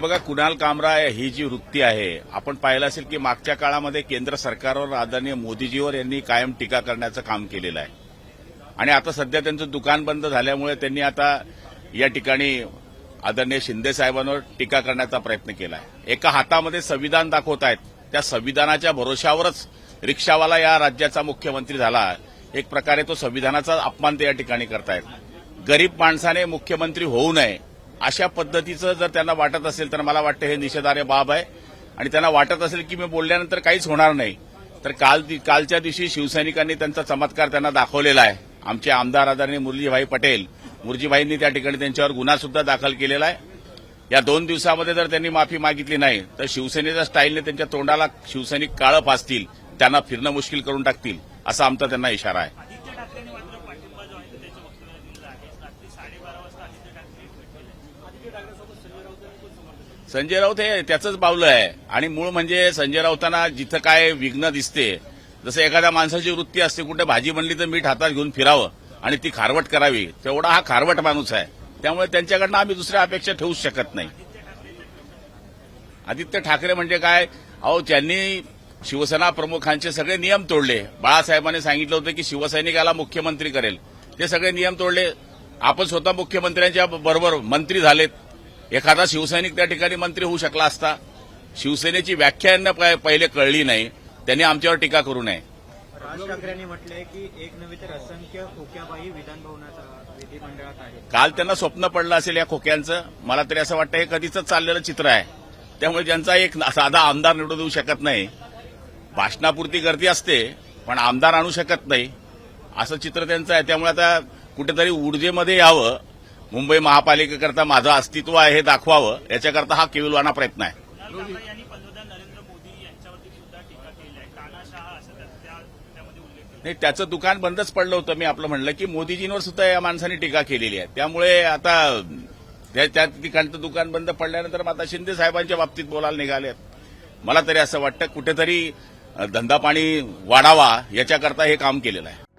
बघा कुणाल कामरा ही जी वृत्ती आहे आपण पाहिलं असेल की मागच्या काळामध्ये केंद्र सरकारवर आदरणीय मोदीजीवर यांनी कायम टीका करण्याचं काम केलेलं आहे. आणि आता सध्या त्यांचं दुकान बंद झाल्यामुळे त्यांनी आता या ठिकाणी आदरणीय शिंदे साहेबांवर टीका करण्याचा प्रयत्न केला आहे. एका हातामध्ये संविधान दाखवत आहेत. त्या संविधानाच्या भरोशावरच रिक्षावाला या राज्याचा मुख्यमंत्री झाला. एक प्रकारे तो संविधानाचा अपमान ते या ठिकाणी करतायत. गरीब माणसाने मुख्यमंत्री होऊ नये अशा पद्धतीचं जर त्यांना वाटत असेल तर मला वाटतं हे निषेधार्ह बाब आहे. आणि त्यांना वाटत असेल की मी बोलल्यानंतर काहीच होणार नाही तर काल कालच्या दिवशी शिवसैनिकांनी त्यांचा चमत्कार त्यांना दाखवलेला आहे. आमचे आमदार आदरणीय मुरलीभाई पटेल मुरजीभाईंनी त्या ठिकाणी त्यांच्यावर गुन्हा सुद्धा दाखल केलेला आहे. या दोन दिवसामध्ये जर त्यांनी माफी मागितली नाही तर शिवसेनेच्या स्टाईलने त्यांच्या तोंडाला शिवसैनिक काळं फासतील त्यांना फिरणं मुश्किल करून टाकतील असा आमचा त्यांना इशारा आहे. आदित्य ठाकरेंनी मात्र पाठिंबा जो आहे त्याच्या दिलेला आहे. रात्री साडेबारा वाजता आदित्य ठाकरे संजय राऊत हे त्याचंच बावलं आहे. आणि मूळ म्हणजे संजय राऊतांना जिथं काय विघ्न दिसते जसं एखाद्या माणसाची वृत्ती असते कुठे भाजी बनली तर मीठ हातात घेऊन फिरावं आणि ती खारवट करावी तेवढा हा खारवट माणूस आहे. त्यामुळे त्यांच्याकडनं आम्ही दुसऱ्या अपेक्षा ठेवूच शकत नाही. आदित्य ठाकरे म्हणजे काय? अहो त्यांनी शिवसेना प्रमुखांचे सगळे नियम तोडले. बाळासाहेबांनी सांगितलं होतं की शिवसैनिकाला मुख्यमंत्री करेल. ते सगळे नियम तोडले. आपण स्वतः मुख्यमंत्र्यांच्या बरोबर मंत्री झालेत. एखादा शिवसैनिक त्या ठिकाणी मंत्री होऊ शकला असता. शिवसेनेची व्याख्या यांना पहिले कळली नाही. त्यांनी आमच्यावर टीका करू नये. राज ठाकरेंनी म्हटलंय की एक नव्हे तर असंख्य खोक्याबाई विधानभवनाचा विधिमंडळात आहे काल त्यांना स्वप्न पडलं असेल या खोक्यांचं. मला तरी असं वाटतं हे कधीच चाललेलं चित्र आहे. त्यामुळे ज्यांचा एक साधा आमदार निवडून देऊ शकत नाही भाषणापुरती गर्दी असते पण आमदार आणू शकत नाही. असं चित्र त्यांचं आहे. त्यामुळे आता कुठेतरी ऊर्जेमध्ये यावं. मुंबई महापालिकेकरता माझं अस्तित्व आहे हे दाखवावं. याच्याकरता हा केविलवाना प्रयत्न आहे. नाही त्याचं दुकान बंदच पडलं होतं. मी आपलं म्हणलं की मोदीजींवर सुद्धा या माणसाने टीका केलेली आहे. त्यामुळे आता त्या त्या ठिकाणचं दुकान बंद पडल्यानंतर आता शिंदे साहेबांच्या बाबतीत बोलायला निघालेत. मला तरी असं वाटतं कुठेतरी धंदा पाणी वाढावा याच्याकरता हे काम केलेलं आहे.